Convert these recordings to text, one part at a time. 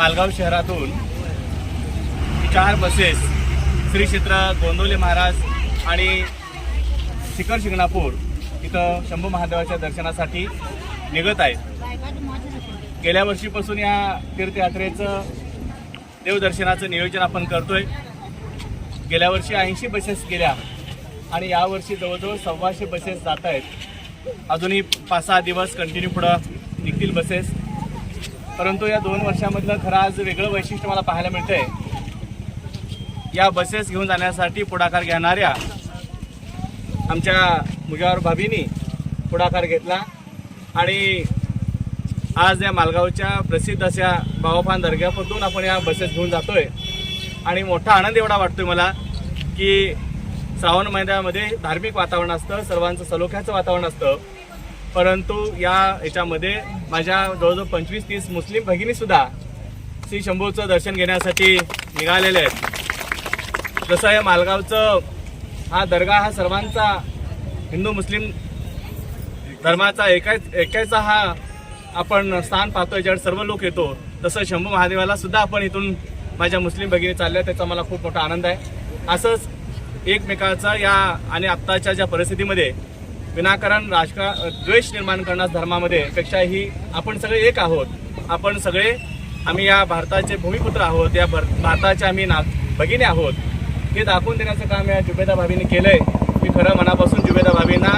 मालगाव शहरातून चार बसेस श्री क्षेत्र गोंदवले महाराज आणि शिखर शिंगणापूर इथं शंभू महादेवाच्या दर्शनासाठी निघत आहेत. गेल्या वर्षीपासून या तीर्थयात्रेचं देवदर्शनाचं नियोजन आपण करतोय. गेल्या वर्षी ऐंशी बसेस गेल्या आणि यावर्षी जवळजवळ सव्वाशे बसेस जात आहेत. अजूनही पाच सहा दिवस कंटिन्यू पुढं निघतील बसेस. परंतु या दोन वर्षामधलं खरं आज वेगळं वैशिष्ट्य मला पाहायला मिळतंय. या बसेस घेऊन जाण्यासाठी पुढाकार घेणाऱ्या आमच्या मुजावर भाभीनी पुढाकार घेतला. आणि आज या मालगावच्या प्रसिद्ध अशा बाबाफान दर्ग्यापासून आपण या बसेस घेऊन जातोय. आणि मोठा आनंद एवढा वाटतोय मला की श्रावण महिन्यामध्ये धार्मिक वातावरण असतं सर्वांचं सलोख्याचं वातावरण असतं. परंतु या याच्यामध्ये माझ्या जवळजवळ पंचवीस तीस मुस्लिम भगिनीसुद्धा श्री शंभूचं दर्शन घेण्यासाठी निघालेले आहेत. जसं या मालगावचं हा दर्गा हा सर्वांचा हिंदू मुस्लिम धर्माचा एकाच एकाचा हा आपण स्थान पाहतो ज्यावर सर्व लोक येतो तसं शंभू महादेवाला सुद्धा आपण इथून माझ्या मुस्लिम भगिनी चालल्या त्याचा मला खूप मोठा आनंद आहे. असंच एकमेकाचा या आणि आत्ताच्या ज्या परिस्थितीमध्ये विनाकारण राजका द्वेष निर्माण करण्यास धर्मामध्ये पेक्षाही आपण सगळे एक आहोत. आपण सगळे आम्ही या भारताचे भूमिपुत्र आहोत या भर भारताचे आम्ही ना भगिनी आहोत. हे दाखवून देण्याचं काम या जुबेदा भाभीने केलंय. मी खरं मनापासून जुबेदा भाभींना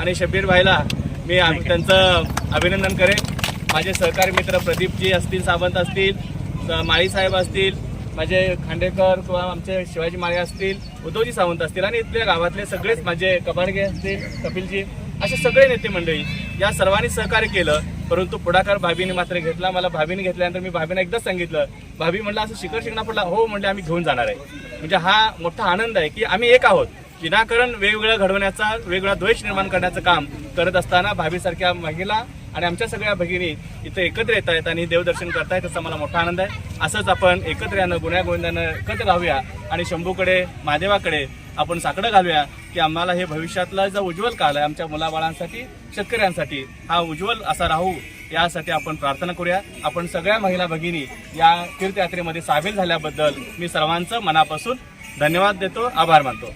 आणि शब्बीर भाईला मी त्यांचं अभिनंदन करेन. माझे सहकारी मित्र प्रदीपजी असतील सावंत असतील माळी साहेब असतील माझे खांडेकर किंवा आमचे शिवाजी माळे असतील उद्धवजी सावंत असतील आणि इथल्या गावातले सगळेच माझे कबाडगे असतील कपिलजी असे सगळे नेते मंडळी या सर्वांनी सहकार्य केलं. परंतु पुढाकार भाभीने मात्र घेतला. मला भाभीने घेतल्यानंतर मी भाभीने एकदाच सांगितलं भाभी म्हणलं असं शिखर शिकणार पडला हो म्हणले आम्ही घेऊन जाणार आहे. म्हणजे हा मोठा आनंद आहे की आम्ही एक आहोत. विनाकारण वेगवेगळं घडवण्याचा वेगळा द्वेष निर्माण करण्याचं काम करत असताना भाभीसारख्या महिला आणि आमच्या सगळ्या भगिनी इथं एकत्र येत आहेत आणि देवदर्शन करतायत त्याचा मला मोठा आनंद आहे. असंच आपण एकत्र यानं गुन्ह्या गोविंदानं एकत्र राहूया आणि शंभूकडे महादेवाकडे आपण साकडं घालूया की आम्हाला हे भविष्यातला जो उज्ज्वल काळ आहे आमच्या मुलाबाळांसाठी शेतकऱ्यांसाठी हा उज्ज्वल असा राहू यासाठी आपण प्रार्थना करूया. आपण सगळ्या महिला भगिनी या तीर्थयात्रेमध्ये सामील झाल्याबद्दल मी सर्वांचं मनापासून धन्यवाद देतो आभार मानतो.